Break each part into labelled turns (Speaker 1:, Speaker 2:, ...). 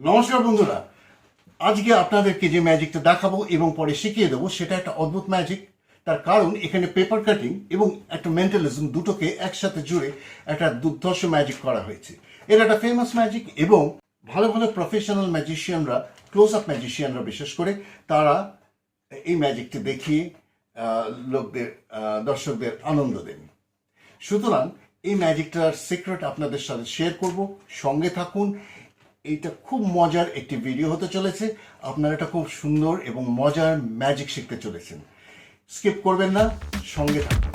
Speaker 1: নমস্কার বন্ধুরা। আজকে আপনাদেরকে যে ম্যাজিকটা দেখাবো এবং পরে শিখিয়ে দেবো, সেটা একটা অদ্ভুত ম্যাজিক। তার কারণ এখানে পেপার কাটিং এবং একটা মেন্টালিজম দুটোকে একসাথে জুড়ে একটা দুর্ধর্ষ ম্যাজিক করা হয়েছে। এটা একটা ফেমাস ম্যাজিক এবং ভালো ভালো প্রফেশনাল ম্যাজিশিয়ানরা ক্লোজ আপ ম্যাজিশিয়ানরা বিশেষ করে, তারা এই ম্যাজিকটি দেখিয়ে লোকদের দর্শকদের আনন্দ দেন। সুতরাং এই ম্যাজিকটার সিক্রেট আপনাদের সাথে শেয়ার করব। সঙ্গে থাকুন এইটা খুব মজার একটি ভিডিও হতে চলেছে। আপনারা এটা খুব সুন্দর এবং মজার ম্যাজিক শিখতে চলেছেন। স্কিপ করবেন না, সঙ্গে থাকুন।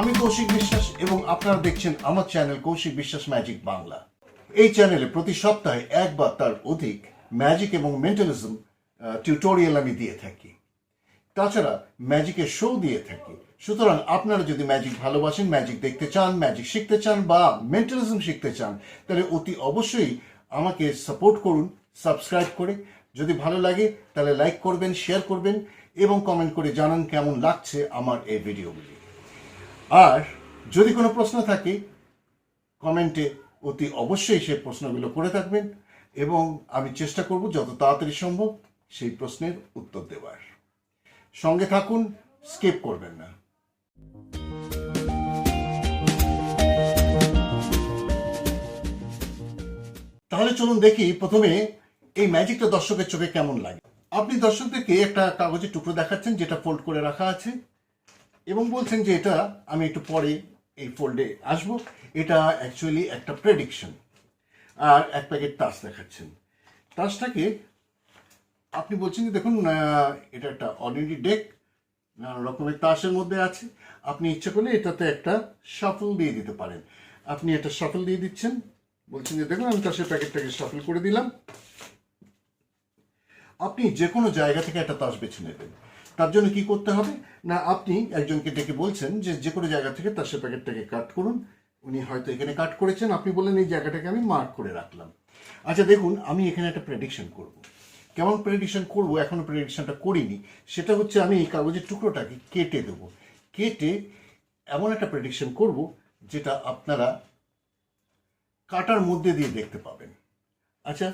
Speaker 1: আমি কৌশিক বিশ্বাস এবং আপনারা দেখছেন আমার চ্যানেল কৌশিক বিশ্বাস ম্যাজিক বাংলা এই চ্যানেলে প্রতি সপ্তাহে একবার তার অধিক ম্যাজিক এবং মেন্টালিজম টিউটোরিয়াল আমি দিয়ে থাকি। তাছাড়া ম্যাজিকের শো দিয়ে থাকি। সুতরাং আপনারা যদি ম্যাজিক ভালোবাসেন ম্যাজিক দেখতে চান ম্যাজিক শিখতে চান বা মেন্টালিজম শিখতে চান, তাহলে অতি অবশ্যই আমাকে সাপোর্ট করুন সাবস্ক্রাইব করে। যদি ভালো লাগে, তাহলে লাইক করবেন শেয়ার করবেন এবং কমেন্ট করে জানান কেমন লাগছে আমার এই ভিডিওগুলি আর যদি কোনো প্রশ্ন থাকে কমেন্টে অতি অবশ্যই সেই প্রশ্নগুলো করে থাকবেন এবং আমি চেষ্টা করব যত তাড়াতাড়ি সম্ভব সেই প্রশ্নের উত্তর দেওয়ার। সঙ্গে থাকুন, স্কিপ করবেন না। তাহলে চলুন দেখি প্রথমে এই ম্যাজিকটা দর্শকের চোখে কেমন লাগে। আপনি দর্শকদেরকে একটা কাগজের টুকরো দেখাচ্ছেন, যেটা ফোল্ড করে রাখা আছে এবং বলছেন যে এটা আমি একটু পরে এই ফোল্ডে আসব। এটা অ্যাকচুয়ালি একটা প্রেডিকশন আর এক প্যাকেট তাস দেখাচ্ছেন। তাসটাকে আপনি বলছেন যে দেখুন এটা একটা অর্ডিনারি ডেক নানা রকমের তাসের মধ্যে আছে। আপনি ইচ্ছা করলে এটাতে একটা শাফল দিয়ে দিতে পারেন। আপনি এটা শাফল দিয়ে দিচ্ছেন। বলছেন যে দেখুন, আমি তাসের প্যাকেটটাকে শাফল করে দিলাম। আপনি যে কোনো জায়গা থেকে একটা তাস বেছে নেবেন। তার জন্য কি করতে হবে? না, আপনি একজনকে ডেকে বলছেন যে যে কোনো জায়গা থেকে তাসের প্যাকেটটাকে কাট করুন। উনি হয়তো এখানে কাট করেছেন। আপনি বললেন, এই জায়গাটাকে আমি মার্ক করে রাখলাম। আচ্ছা দেখুন, আমি এখানে একটা প্রেডিকশন করব। কেমন প্রেডিকশন করব? এখনও প্রেডিকশনটা করিনি। সেটা হচ্ছে আমি এই কাগজের টুকরোটাকে কেটে দেবো। কেটে এমন একটা প্রেডিকশন করব, যেটা আপনারা কাটার মধ্যে দিয়ে দেখতে পাবেন। আচ্ছা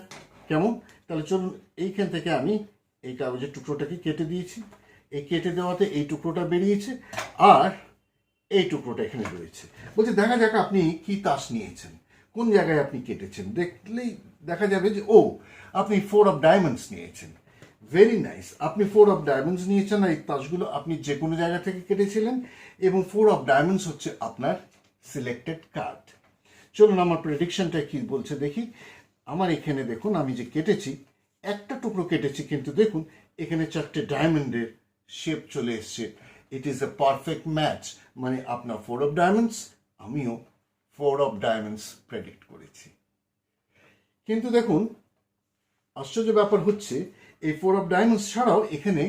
Speaker 1: কেমন? তাহলে চলুন, এইখান থেকে আমি এই কাগজের টুকরোটাকে কেটে দিয়েছি। এই কেটে দেওয়াতে এই টুকরোটা বেরিয়েছে, আর এই টুকরোটা এখানে রয়েছে। বলছে, দেখা যাক আপনি কি তাস নিয়েছেন। কোন জায়গায় আপনি কেটেছেন? দেখলেই দেখা যাবে যে, ও, আপনি ফোর অফ ডায়মন্ডস নিয়েছেন। ভেরি নাইস আপনি ফোর অফ ডায়মন্ডস নিয়েছেন আর এই তাসগুলো আপনি যে কোনো জায়গা থেকে কেটেছিলেন এবং ফোর অফ ডায়মন্ডস হচ্ছে আপনার সিলেক্টেড কার্ড চলুন আমার প্রেডিকশনটা কি বলছে দেখি। আমার এখানে দেখুন, আমি যে কেটেছি, একটা টুকরো কেটেছি, কিন্তু দেখুন, এখানে চারটে ডায়মন্ডের শেপ চলে এসছে। It is a perfect match মানে আপনার ফোর অফ ডায়মন্ডস আমিও ফোর অফ ডায়মন্ডস প্রেডিক্ট করেছি। কিন্তু দেখুন, আশ্চর্য ব্যাপার হচ্ছে, এই ফোর অফ ডায়মন্ডস ছাড়াও এখানে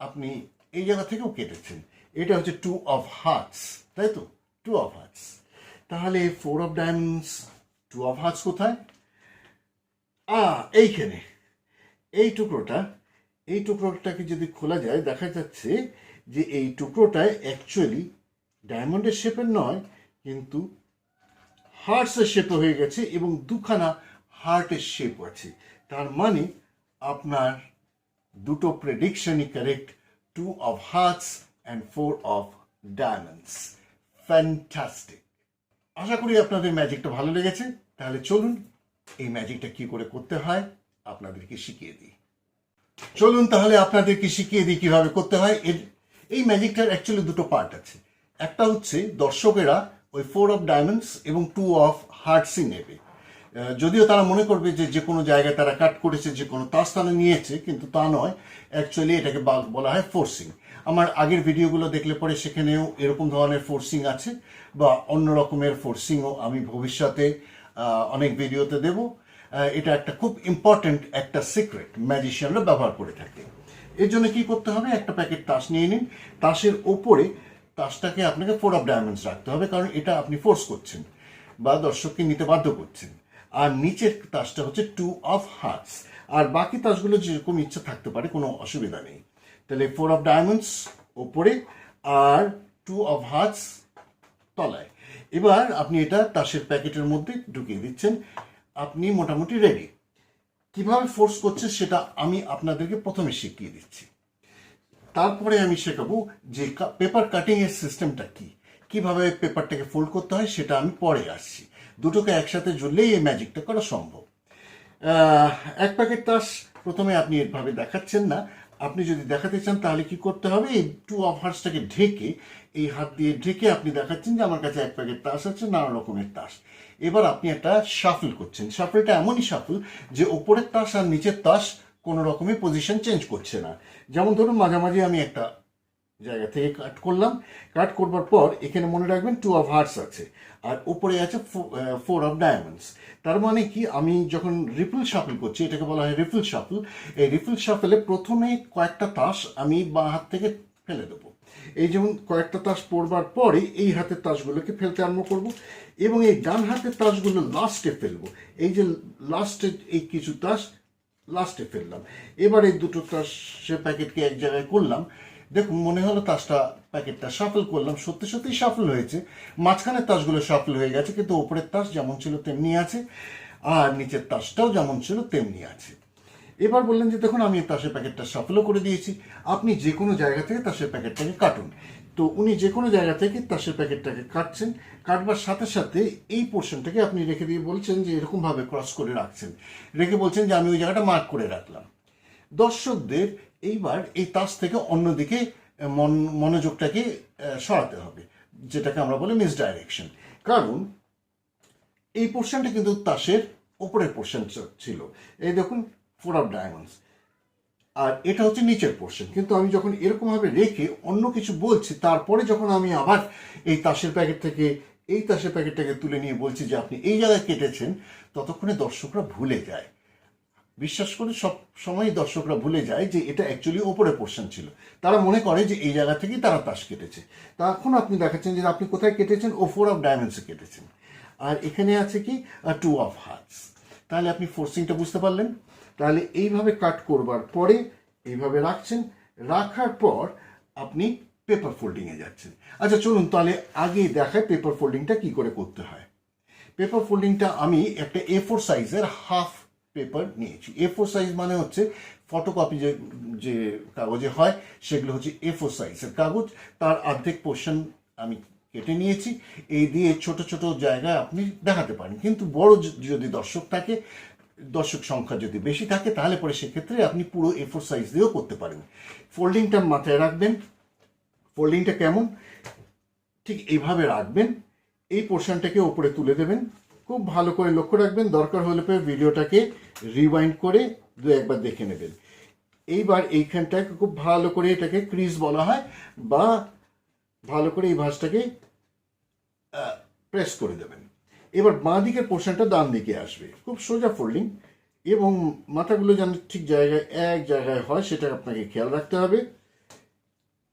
Speaker 1: আপনি এই জায়গা থেকেও কেটেছেন। এটা হচ্ছে টু অফ হার্টস তাই তো? টু অফ হার্টস তাহলে four of diamonds two of hearts কোথায়? আ, এইখানে। এই টুকরোটা, এই টুকরোটাকে যদি খোলা যায়, দেখা যাচ্ছে যে এই টুকরোটায় অ্যাকচুয়ালি ডায়মন্ডের শেপের নয়, কিন্তু হার্টসের শেপে হয়ে গেছে এবং দুখানা হার্টের শেপ আছে। তার মানে আপনার দুটো প্রেডিকশনই correct two of hearts and four of diamonds fantastic আশা করি আপনাদের ম্যাজিকটা ভালো লেগেছে। তাহলে চলুন এই ম্যাজিকটা কি করে করতে হয়, আপনাদেরকে শিখিয়ে দিই। চলুন তাহলে আপনাদেরকে শিখিয়ে দিই কীভাবে করতে হয়। এর এই ম্যাজিকটার অ্যাকচুয়ালি দুটো পার্ট আছে। একটা হচ্ছে দর্শকেরা ওই ফোর অফ ডায়মন্ডস এবং টু অফ হার্টসই নেবে। যদিও তারা মনে করবে যে যে কোনো জায়গায় তারা কাট করেছে, যে কোনো তার স্থানে নিয়েছে, কিন্তু তা নয়। অ্যাকচুয়ালি এটাকে বলা হয় ফোর্সিং আমার আগের ভিডিওগুলো দেখলে পরে সেখানেও এরকম ধরনের ফোর্সিং আছে, বা অন্য রকমের ফোর্সিংও আমি ভবিষ্যতে অনেক ভিডিওতে দেব। এটা একটা খুব ইম্পর্ট্যান্ট একটা সিক্রেট ম্যাজিশিয়ানরা ব্যবহার করে থাকে। এর জন্য কি করতে হবে? একটা প্যাকেট তাস নিয়ে নিন। তাসের ওপরে তাসটাকে আপনাকে ফোর অফ ডায়মন্ডস রাখতে হবে, কারণ এটা আপনি ফোর্স করছেন বা দর্শককে নিতে বাধ্য করছেন। আর নিচের তাসটা হচ্ছে টু অফ হার্টস আর বাকি তাসগুলো যেরকম ইচ্ছা থাকতে পারে, কোনো অসুবিধা নেই। তাহলে ফোর অফ ডায়মন্ডস ওপরে আর টু অফ হার্টস তলায়। এবার আপনি এটা তাসের প্যাকেটের মধ্যে ঢুকিয়ে দিচ্ছেন। আপনি মোটামুটি রেডি কীভাবে ফোর্স করছে সেটা আমি আপনাদেরকে প্রথমে শিখিয়ে দিচ্ছি। তারপরে আমি শেখাবো যে পেপার কাটিং এর সিস্টেমটা কি। কীভাবে পেপারটাকে ফোল্ড করতে হয় সেটা আমি পরে আসছি। দুটোকে একসাথে জুড়লেই এই ম্যাজিকটা করা সম্ভব। এক প্যাকেট তাস, প্রথমে আপনি এভাবে দেখাচ্ছেন না। আপনি যদি দেখাতে চান তাহলে কি করতে হবে? এই টু অফ হার্টসটাকে ঢেকে, এই হাত দিয়ে ঢেকে আপনি দেখাচ্ছেন যে আমার কাছে এক প্যাকেট তাস আছে, নানা রকমের তাস। এবার আপনি একটা শাফল করছেন। শাফলটা এমনই শাফল যে ওপরের তাস আর নিচের তাস কোনো রকমের পজিশন চেঞ্জ করছে না। যেমন ধরুন, মাঝামাঝি আমি একটা জায়গা থেকে কাট করলাম। কাট করবার পর এখানে মনে রাখবেন টু অফ হার্টস আছে আর উপরে আছে ফোর অফ ডায়মন্ডস তার মানে কি? আমি যখন রিফিল শাফল করছি, এটাকে বলা হয় রিফিল শাফল এই রিফিল শাফলে প্রথমে কয়েকটা তাস আমি বা হাত থেকে ফেলে দেবো। এই যেমন কয়েকটা তাস পড়বার পরে এই হাতের তাসগুলোকে ফেলতে আরম্ভ করব এবং এই ডান হাতের তাসগুলো লাস্টে ফেলব। এই যে লাস্টে এই কিছু তাস লাস্টে ফেললাম। এবার এই দুটো তাসের প্যাকেটকে এক জায়গায় করলাম। দেখুন, মনে হলো তাসটা, প্যাকেটটা সাফল করলাম। সত্যি সত্যি সাফল হয়েছে। মাঝখানের তাসগুলো সাফল হয়ে গেছে, কিন্তু ওপরের তাস যেমন ছিল তেমনি আছে, আর নিচের তাসটাও যেমন ছিল তেমনি আছে। এবার বললেন যে, দেখুন, আমি তাসের প্যাকেটটা সাফলও করে দিয়েছি। আপনি যে কোনো জায়গা থেকে তাসের প্যাকেটটাকে কাটুন। তো উনি যে কোনো জায়গা থেকে তাসের প্যাকেটটাকে কাটছেন, কাটবার সাথে সাথে এই পোর্শনটাকে আপনি রেখে দিয়ে বলছেন যে এরকমভাবে ক্রস করে রাখছেন। রেখে বলছেন যে আমি ওই জায়গাটা মার্ক করে রাখলাম। দর্শকদের এইবার এই তাস থেকে অন্যদিকে মন, মনোযোগটাকে সরাতে হবে, যেটাকে আমরা বলি মিস ডাইরেকশন কারণ এই পোর্শনটা কিন্তু তাসের ওপরের পোর্শন ছিল। এই দেখুন ফোর অফ ডায়মন্ডস আর এটা হচ্ছে নিচের পোর্শন কিন্তু আমি যখন এরকমভাবে রেখে অন্য কিছু বলছি, তারপরে যখন আমি আবার এই তাসের প্যাকেট থেকে, এই তাসের প্যাকেটটাকে তুলে নিয়ে বলছি যে আপনি এই জায়গায় কেটেছেন, ততক্ষণে দর্শকরা ভুলে যায়। বিশ্বাস করে সব সময় দর্শকরা ভুলে যায় যে এটা অ্যাকচুয়ালি ওপরে পোর্শন ছিল। তারা মনে করে যে এই জায়গা থেকেই তারা তাস কেটেছে। তখন আপনি দেখাচ্ছেন যে আপনি কোথায় কেটেছেন? ও ফোর অফ ডায়মন্ডসে কেটেছেন। আর এখানে আছে কি? টু অফ হার্টস তাহলে আপনি ফোর্সিংটা বুঝতে পারলেন? তাহলে এইভাবে কাট করবার পরে এইভাবে রাখছেন। রাখার পর আপনি পেপার ফোল্ডিংয়ে যাচ্ছেন। আচ্ছা চলুন তাহলে আগে দেখায় পেপার ফোল্ডিংটা কি করে করতে হয়। পেপার ফোল্ডিংটা আমি একটা এ ফোর সাইজের হাফ পেপার নিয়েছি। এ ফোর সাইজ মানে হচ্ছে ফটোকপি যে যে কাগজে হয়, সেগুলো হচ্ছে এ ফোর সাইজের কাগজ। তার অর্ধেক পোর্শন আমি কেটে নিয়েছি। এই দিয়ে ছোট ছোট জায়গায় আপনি দেখাতে পারেন। কিন্তু বড় যদি দর্শক থাকে দর্শক সংখ্যা যদি বেশি থাকে, তাহলে পরে সেক্ষেত্রে আপনি পুরো এ ফোর সাইজ দিয়েও করতে পারেন। ফোল্ডিংটা মাথায় রাখবেন। ফোল্ডিংটা কেমন? ঠিক এইভাবে রাখবেন। এই পোর্শনটাকে ওপরে তুলে দেবেন। খুব ভালো করে লক্ষ্য রাখবেন। দরকার হলে পরে ভিডিওটাকে রিওয়াইন্ড করে দু একবার দেখে নেবেন। এইবার এইখানটাকে খুব ভালো করে এটাকে ক্রিজ বলা হয় বা ভালো করে এই ভাঁজটাকে প্রেস করে দেবেন। এবার বাঁ দিকের পোর্শনটা ডান দিকে আসবে। খুব সোজা ফোল্ডিং এবং মাথাগুলো যেন ঠিক জায়গায়, এক জায়গায় হয়, সেটা আপনাকে খেয়াল রাখতে হবে।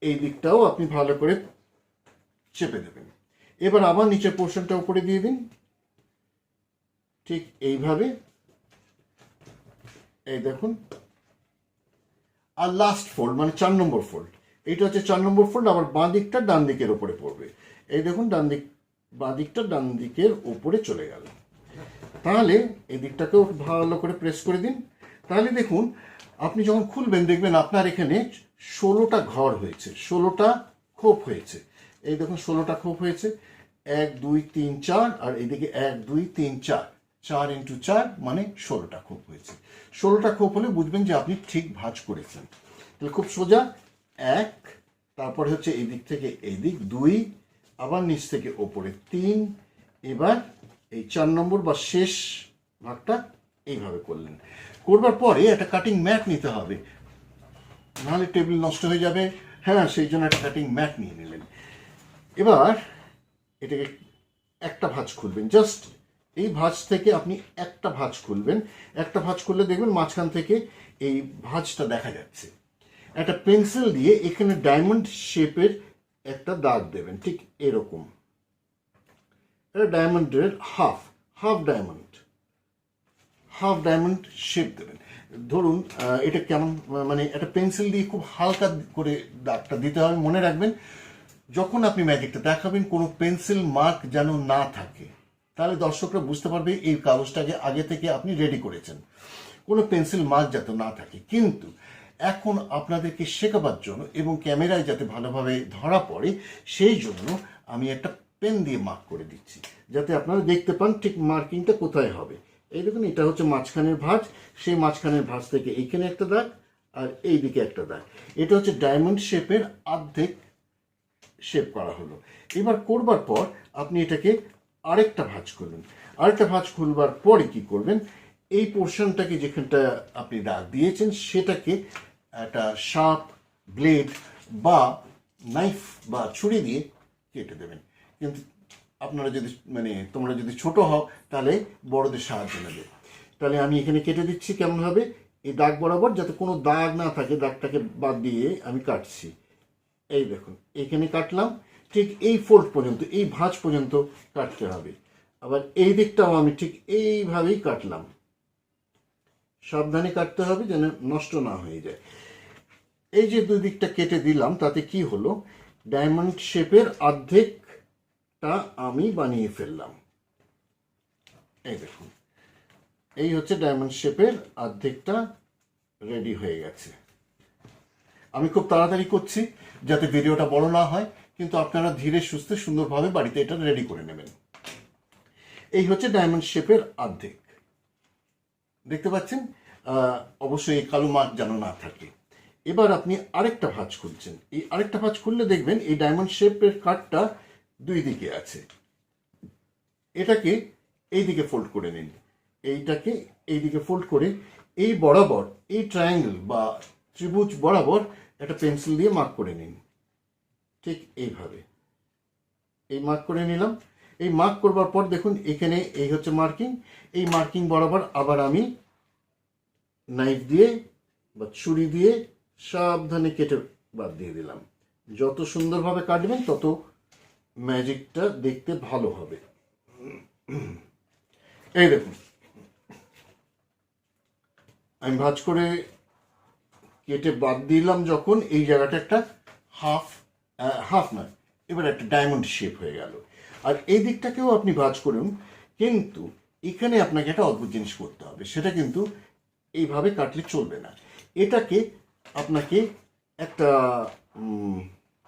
Speaker 1: এই দিকটাও আপনি ভালো করে চেপে দেবেন এবার আবার নিচের পোর্শনটা উপরে দিয়ে দিন। ঠিক এইভাবে। এই দেখুন। আর লাস্ট ফোল্ড মানে চার নম্বর ফোল্ড এইটা হচ্ছে চার নম্বর ফোল্ড আবার বাঁ দিকটা ডান দিকের ওপরে পড়বে। এই দেখুন, ডান দিক বাঁ দিকটা ডান দিকের ওপরে চলে গেল। তাহলে এই দিকটাকেও ভালো করে প্রেস করে দিন। তাহলে দেখুন, আপনি যখন খুলবেন, দেখবেন আপনার এখানে ষোলোটা ঘর হয়েছে, ষোলোটা খোপ হয়েছে। এই দেখুন, ষোলোটা খোপ হয়েছে। এক, দুই, তিন, চার, আর এদিকে এক, দুই, তিন, চার। চার ইন্টু চার মানে ষোলোটা খোপ হয়েছে। ষোলোটা খোপ হলে বুঝবেন যে আপনি ঠিক ভাজ করেছেন। তাহলে খুব সোজা, এক, তারপরে হচ্ছে এদিক থেকে এদিক, দুই আবার নিচ থেকে ওপরে তিন, এবার এই চার নম্বর বা শেষ ভাগটা এইভাবে করলেন। করবার পরে একটা কাটিং ম্যাট নিতে হবে। নাহলে টেবিল নষ্ট হয়ে যাবে। হ্যাঁ সেই জন্য একটা কাটিং ম্যাট নিয়ে নিলেন। এবার এটাকে একটা ভাঁজ খুলবেন। জাস্ট এই ভাঁজ থেকে আপনি একটা ভাঁজ খুলবেন। একটা ভাঁজ করলে দেখবেন মাঝখান থেকে এই ভাঁজটা দেখা যাচ্ছে। একটা পেন্সিল দিয়ে এখানে ডায়মন্ড শেপের একটা দাগ দেবেন, ঠিক এরকম। এটা ডায়মন্ডের half half diamond half diamond shape দেবেন। ধরুন এটা কেমন মানে একটা পেন্সিল দিয়ে খুব হালকা করে দাগটা দিতে হবে। মনে রাখবেন, যখন আপনি ম্যাজিকটা দেখাবেন, কোনো পেন্সিল মার্ক যেন না থাকে, তাহলে দর্শকরা বুঝতে পারবে এই কাগজটাকে আগে থেকে আপনি রেডি করেছেন। কোনো পেন্সিল মার্ক যাতে না থাকে। কিন্তু এখন আপনাদেরকে শেখাবার জন্য এবং ক্যামেরায় যাতে ভালোভাবে ধরা পড়ে, সেই জন্য আমি একটা পেন দিয়ে মার্ক করে দিচ্ছি। যাতে আপনারা দেখতে পান ঠিক মার্কিংটা কোথায় হবে। এই দেখুন, এটা হচ্ছে মাঝখানের ভাঁজ। সেই মাঝখানের ভাঁজ থেকে এইখানে একটা দাগ আর এই দিকে একটা দাগ। এটা হচ্ছে ডায়মন্ড শেপের অর্ধেক শেপ করা হলো। এবার করবার পর আপনি এটাকে আরেকটা ভাঁজ করবেন। আরেকটা ভাঁজ খুলবার পরে কি করবেন? এই পোর্শনটাকে যেখানটা আপনি দাগ দিয়েছেন, সেটাকে একটা শার্প ব্লেড বা নাইফ বা ছুরি দিয়ে কেটে দেবেন। কিন্তু আপনারা যদি মানে তোমরা যদি ছোট হও, তাহলে বড়দের সাহায্য নেবে তাহলে আমি এখানে কেটে দিচ্ছি কেমনভাবে এই দাগ বরাবর যাতে কোনো দাগ না থাকে, দাগটাকে বাদ দিয়ে আমি কাটছি। এই দেখুন, এখানে কাটলাম, ঠিক এই ফোল্ড পর্যন্ত, এই ভাঁজ পর্যন্ত কাটতে হবে। আবার এই দিকটাও আমি ঠিক এইভাবেই কাটলাম। সাবধানে কাটতে হবে যেন নষ্ট না হয়ে যায়। এই যে দুই দিকটা কেটে দিলাম, তাতে কি হলো? ডায়মন্ড শেপের অর্ধেকটা আমি বানিয়ে ফেললাম। এই দেখুন, এই হচ্ছে ডায়মন্ড শেপের অর্ধেকটা রেডি হয়ে গেছে। আমি খুব তাড়াতাড়ি করছি যাতে ভিডিওটা বড় না হয়, কিন্তু আপনারা ধীরে সুস্থে সুন্দরভাবে বাড়িতে এটা রেডি করে নেবেন। এই হচ্ছে ডায়মন্ড শেপের অর্ধেক। দেখতে পাচ্ছেন? অবশ্যই কালো মার্ক যেন না থাকে। এবার আপনি আরেকটা ভাঁজ খুলছেন। এই আরেকটা ভাঁজ খুললে দেখবেন এই ডায়মন্ড শেপের কাঠটা দুই দিকে আছে। এটাকে এই দিকে ফোল্ড করে নিন। এইটাকে এই দিকে ফোল্ড করে এই বরাবর, এই ট্রায়াঙ্গেল বা ত্রিভুজ বরাবর একটা পেন্সিল দিয়ে মার্ক করে নিন। ঠিক এইভাবে। এই মার্ক করে নিলাম। এই মার্ক করবার পর দেখুন এখানে এই হচ্ছে মার্কিং এই মার্কিং বরাবর আবার আমি নাইফ দিয়ে বা ছুরি দিয়ে সাবধানে কেটে বাদ দিয়ে দিলাম। যত সুন্দরভাবে কাটবেন, তত ম্যাজিকটা দেখতে ভালো হবে। এই দেখুন। আমি ভাজ করে কেটে বাদ দিলাম যখন, এই জায়গাটা একটা হাফ হাফ নয় এবার একটা ডায়মন্ড শেপ হয়ে গেল। আর এই দিকটাকেও আপনি ভাজ করুন, কিন্তু এখানে আপনাকে একটা অদ্ভুত জিনিস করতে হবে। সেটা কিন্তু এইভাবে কাটলে চলবে না। এটাকে আপনাকে একটা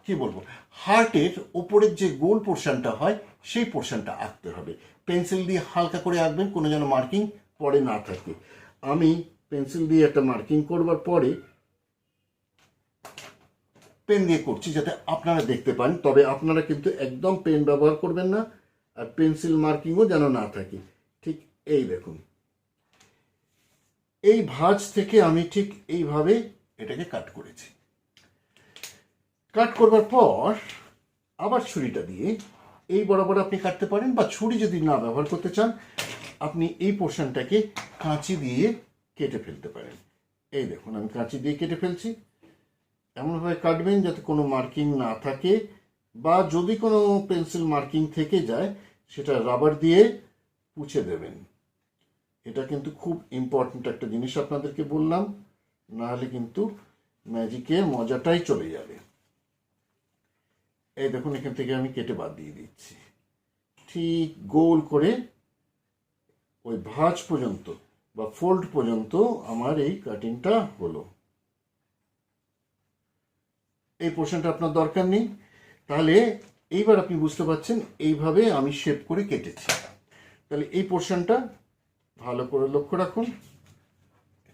Speaker 1: কি বলব, হার্টের ওপরের যে গোল পোর্শনটা হয়, সেই পোর্শনটা আঁকতে হবে। পেন্সিল দিয়ে হালকা করে আঁকবেন, কোনো যেন মার্কিং পরে না থাকে। আমি পেন্সিল দিয়ে একটা মার্কিং করবার পরে পেন দিয়ে করছি যাতে আপনারা দেখতে পান, তবে আপনারা কিন্তু একদম পেন ব্যবহার করবেন না, আর পেন্সিল মার্কিংও যেন না থাকে। ঠিক এই দেখুন। এই ভাঁজ থেকে আমি ঠিক এইভাবে এটাকে কাট করেছি। কাট করবার পর আবার ছুরিটা দিয়ে এই বরাবর আপনি কাটতে পারেন বা ছুরি যদি না ব্যবহার করতে চান, আপনি এই পোর্শনটাকে কাঁচি দিয়ে কেটে ফেলতে পারেন। এই দেখুন, আমি কাঁচি দিয়ে কেটে ফেলছি। এমনভাবে কাটবেন যাতে কোনো মার্কিং না থাকে বা যদি কোনো পেন্সিল মার্কিং থেকে যায়, সেটা রাবার দিয়ে পুছে দেবেন। এটা কিন্তু খুব ইম্পর্ট্যান্ট একটা জিনিস আপনাদেরকে বললাম। নাহলে কিন্তু ম্যাজিকের মজাটাই চলে যাবে। এই দেখুন, এখান থেকে আমি কেটে বাদ দিয়ে দিচ্ছি। ঠিক গোল করে ওই ভাঁজ পর্যন্ত বা ফোল্ড পর্যন্ত আমার এই কাটিংটা হলো। এই পোর্শনটা আপনার দরকার নেই। তাহলে এইবার আপনি বুঝতে পারছেন, এইভাবে আমি শেপ করে কেটেছি। তাহলে এই পোর্শনটা ভালো করে লক্ষ্য রাখুন।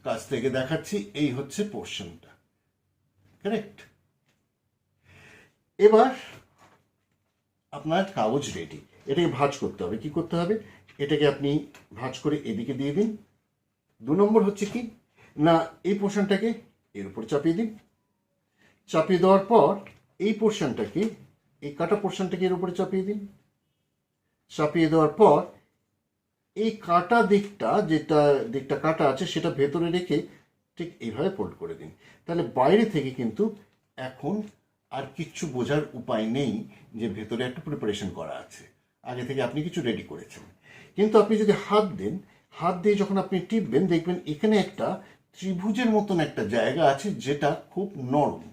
Speaker 1: কাছ থেকে দেখাচ্ছি, এই হচ্ছে পোর্শনটা কারেক্ট এবার আপনার কাগজ রেডি এটাকে ভাঁজ করতে হবে। কি করতে হবে? এটাকে আপনি ভাঁজ করে এদিকে দিয়ে দিন। দু নম্বর হচ্ছে কি? না, এই পোর্শনটাকে এর উপর চাপিয়ে দিন। চাপিয়ে দেওয়ার পর এই পোর্শনটাকে এই কাটা পোর্শনটাকে এর উপরে চাপিয়ে দিন। চাপিয়ে দেওয়ার পর এই কাটা দিকটা, যেটা দিকটা কাটা আছে, সেটা ভেতরে রেখে ঠিক এইভাবে ফোল্ড করে দিন। তাহলে বাইরে থেকে কিন্তু এখন আর কিচ্ছু বোঝার উপায় নেই যে ভেতরে একটা প্রিপারেশন করা আছে। আগে থেকে আপনি কিছু রেডি করেছেন। কিন্তু আপনি যদি হাত দেন, হাত দিয়ে যখন আপনি টিপবেন, দেখবেন এখানে একটা ত্রিভুজের মতন একটা জায়গা আছে যেটা খুব নরম।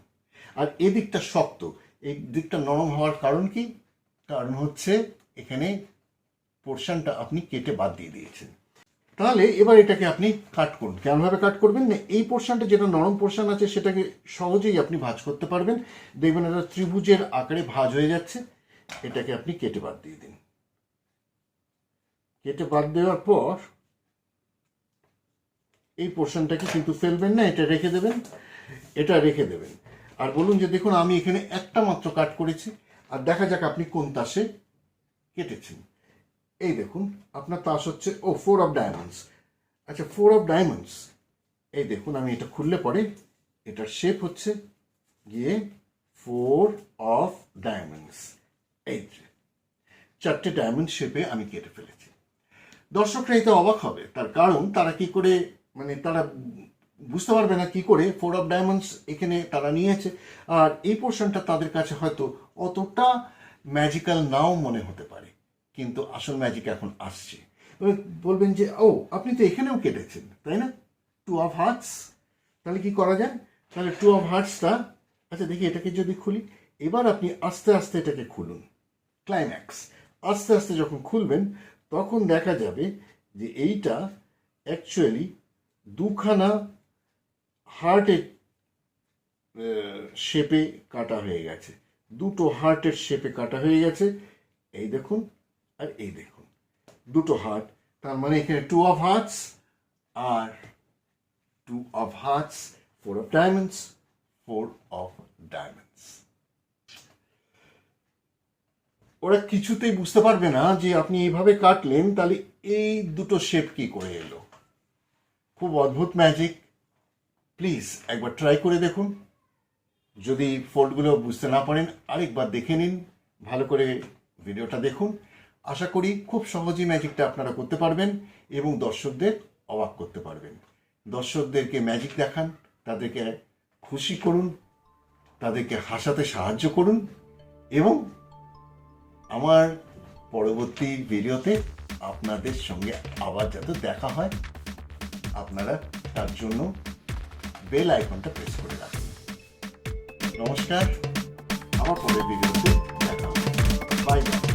Speaker 1: আর এদিকটা শক্ত। এই দিকটা নরম হওয়ার কারণ কি? কারণ হচ্ছে এখানে পোর্শনটা আপনি কেটে বাদ দিয়ে দিয়েছেন। তাহলে এবার এটাকে আপনি কাট করুন। কেমনভাবে কাট করবেন না? এই পোর্শনটা যেটা নরম পোর্শন আছে, সেটাকে সহজেই আপনি ভাঁজ করতে পারবেন। দেখবেন এটা ত্রিভুজের আকারে ভাঁজ হয়ে যাচ্ছে। এটাকে আপনি কেটে বাদ দিয়ে দিন। কেটে বাদ দেওয়ার পর এই পোর্শনটাকে কিন্তু ফেলবেন না, এটা রেখে দেবেন। এটা রেখে দেবেন। আর বলুন যে, দেখুন, আমি এখানে একটা মাত্র কাট করেছি। আর দেখা যাক আপনি কোন তাসে কেটেছেন। এই দেখুন, আপনার তাস হচ্ছে, ও ফোর অফ ডায়মন্ডস আচ্ছা ফোর অফ ডায়মন্ডস এই দেখুন, আমি এটা খুললে পরে এটার শেপ হচ্ছে গিয়ে ফোর অফ ডায়মন্ডস এই চারটে ডায়মন্ড শেপে আমি কেটে ফেলেছি। দর্শকরা এতে অবাক হবে, তার কারণ তারা কি করে মানে তারা বুঝতে পারবে না কি করে ফোর অফ ডায়মন্ডস এখানে তারা নিয়েছে। আর এই পোর্শনটা তাদের কাছে হয়তো অতটা ম্যাজিক্যাল নাও মনে হতে পারে। কিন্তু আসল ম্যাজিক এখন আসছে। বলবেন যে, ও, আপনি তো এখানেও কেটেছেন, তাই না? টু অফ হার্টস তাহলে কি করা যায়? তাহলে টু অফ হার্টসটা আচ্ছা দেখি এটাকে যদি খুলি। এবার আপনি আস্তে আস্তে এটাকে খুলুন। ক্লাইম্যাক্স আস্তে আস্তে যখন খুলবেন, তখন দেখা যাবে যে এইটা অ্যাকচুয়ালি দুখানা হার্টের শেপে কাটা হয়ে গেছে। দুটো হার্টের শেপে কাটা হয়ে গেছে। এই দেখুন আর এই দেখুন, দুটো হার্ট তার মানে এখানে two of hearts R two of hearts four of diamonds four of diamonds ওরা কিছুতেই বুঝতে পারবে না যে আপনি এইভাবে কাটলেন, তাহলে এই দুটো শেপ কি করে এলো? খুব অদ্ভুত ম্যাজিক প্লিজ একবার ট্রাই করে দেখুন। যদি ফোল্ডগুলো বুঝতে না পারেন, আরেকবার দেখে নিন। ভালো করে ভিডিওটা দেখুন। আশা করি খুব সহজেই ম্যাজিকটা আপনারা করতে পারবেন এবং দর্শকদের অবাক করতে পারবেন। দর্শকদেরকে ম্যাজিক দেখান, তাদেরকে খুশি করুন, তাদেরকে হাসাতে সাহায্য করুন এবং আমার পরবর্তী ভিডিওতে আপনাদের সঙ্গে আবার যাতে দেখা হয়, আপনারা তার জন্য বেল আইকনটা প্রেস করে রাখুন। নমস্কার, আমার পরের ভিডিওতে দেখা হবে। Bye bye